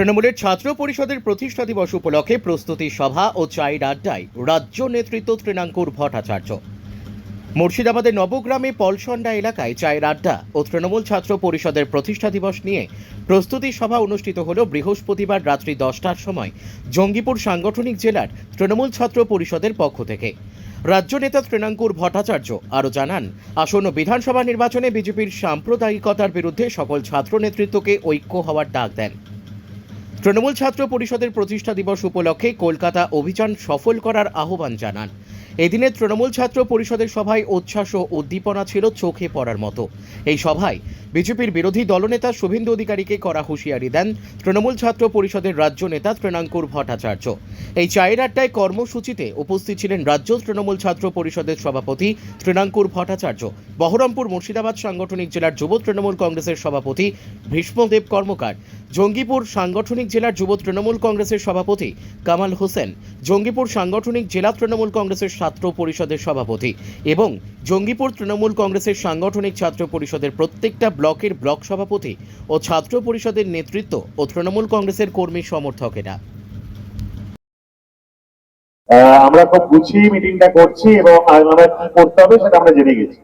তৃণমূলের ছাত্র পরিষদের প্রতিষ্ঠা দিবস উপলক্ষে প্রস্তুতি সভা ও চায়ের আড্ডায় রাজ্য নেতৃত্ব তৃণাঙ্কুর ভট্টাচার্য। মুর্শিদাবাদের নবগ্রামে পলসন্ডা এলাকায় চায়ের আড্ডা ও তৃণমূল ছাত্র পরিষদের প্রতিষ্ঠা দিবস নিয়ে প্রস্তুতি সভা অনুষ্ঠিত হল বৃহস্পতিবার রাত্রি দশটার সময় জঙ্গিপুর সাংগঠনিক জেলার তৃণমূল ছাত্র পরিষদের পক্ষ থেকে। রাজ্য নেতা তৃণাঙ্কুর ভট্টাচার্য আরও জানান, আসন্ন বিধানসভা নির্বাচনে বিজেপির সাম্প্রদায়িকতার বিরুদ্ধে সকল ছাত্র নেতৃত্বকে ঐক্য হওয়ার ডাক দেন। তৃণমূল ছাত্র পরিষদের প্রতিষ্ঠা দিবস উপলক্ষে কলকাতা অভিযান সফল করার আহ্বান জানান। এদিনে তৃণমূল ছাত্র পরিষদের সভায় উচ্ছ্বাস ও উদ্দীপনা ছিল চোখে পড়ার মতো। এই সভায় বিজেপির বিরোধী দলনেতা শুভেন্দু অধিকারীকে করা হুঁশিয়ারি দেন তৃণমূল ছাত্র পরিষদের রাজ্য নেতা তৃণাঙ্কুর ভট্টাচার্য। এই চায়ের আড্ডায় কর্মসূচিতে উপস্থিত ছিলেন রাজ্য তৃণমূল ছাত্র পরিষদের সভাপতি তৃণাঙ্কুর ভট্টাচার্য, বহরমপুর মুর্শিদাবাদ সাংগঠনিক জেলার যুব তৃণমূল কংগ্রেসের সভাপতি ভীষ্মদেব কর্মকার জঙ্গিপুর সাংগঠনিক জেলার যুব তৃণমূল কংগ্রেসের সভাপতি কামাল হোসেন জঙ্গিপুর সাংগঠনিক জেলা তৃণমূল কংগ্রেসের ছাত্র পরিষদের সভাপতি এবং জঙ্গিপুর তৃণমূল কংগ্রেসের সাংগঠনিক ছাত্র পরিষদের প্রত্যেকটা ব্লকের ব্লক সভাপতি ও ছাত্র পরিষদের নেতৃত্ব ও তৃণমূল কংগ্রেসের কর্মী সমর্থকেরা। আমরা খুব গুছিয়ে মিটিংটা করছি এবং আমরা কি করতে হবে সেটা আমরা জেনে গেছি।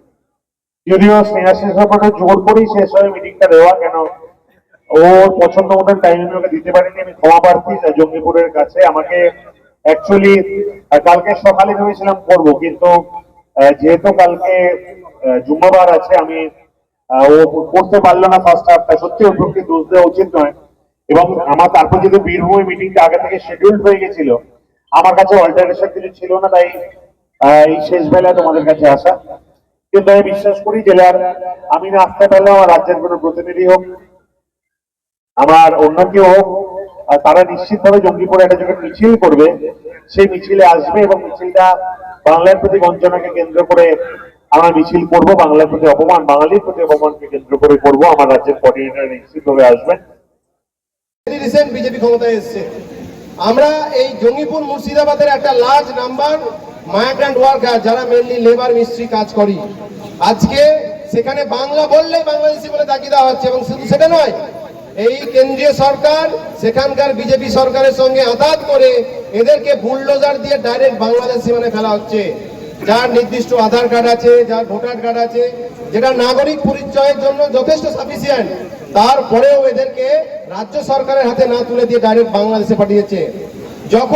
যদিও স্নেহাশিস জোর করেই শেষ হয়ে মিটিংটা দেওয়া, কেন ওর পছন্দ মতন টাইম আমি ওকে দিতে পারিনি, আমি ক্ষমা প্রার্থী জঙ্গিপুরের কাছে আমাকে অ্যাকচুয়ালি কালকে সকালে ভেবেছিলাম করব, কিন্তু যেহেতু কালকে জুম্মাবার আছে, আমি ও করতে পারল না ফার্স্ট হাফটা সত্যি ওর পক্ষে দোষ দেওয়া উচিত নয়। এবং আমার তারপর যেহেতু বীরভূমি মিটিংটা আগে থেকে শিডিউল হয়ে গেছিল, আমার কাছে অল্টারনেশন কিছু ছিল না, তাই এই শেষ বেলায় তোমাদের কাছে আসা। কিন্তু আমি বিশ্বাস করি জেলার আমি না আসতে পারলেও আমার রাজ্যের কোনো প্রতিনিধি হোক, আমার অন্য কেউ হোক আহ, তারা নিশ্চিতভাবে জঙ্গিপুরে একটা যখন মিছিল করবে সেই মিছিলে আসবে এবং মিছিলটা বাংলার প্রতি বঞ্চনাকে কেন্দ্র করে আমরা মিছিল করব বাংলার প্রতি অপমান বাঙালির প্রতি অপমানকে কেন্দ্র করে করব আমার রাজ্যের কোঅর্ডিনেটর নিশ্চিতভাবে আসবেন। রিসেন্ট বিজেপি ক্ষমতায় এসছে। আমরা এই জঙ্গিপুর মুর্শিদাবাদের একটা লার্জ নাম্বার মাইগ্রেন্ট ওয়ার্কার যারা মেনলি লেবার মিস্ত্রি কাজ করি। আজকে সেখানে বাংলা বললেই বাংলাদেশি বলে দাগি দেওয়া হচ্ছে এবং শুধু সেটা নয় এই কেন্দ্রীয় সরকার, সেখানকার বিজেপি সরকারের সঙ্গে আদাত করে এদেরকে বুলডোজার দিয়ে ডাইরেক্ট বাংলাদেশ সীমানে ফেলা হচ্ছে। যার নির্দিষ্ট আধার কার্ড আছে, যার ভোটার কার্ড আছে, যেটা নাগরিক পরিচয়ের জন্য যথেষ্ট সাফিসিয়েন্ট তারপরেও এদেরকে রাজ্য সরকারের হাতে না তুলে দিয়ে ডাইরেক্ট বাংলাদেশে পাঠিয়েছে। যখন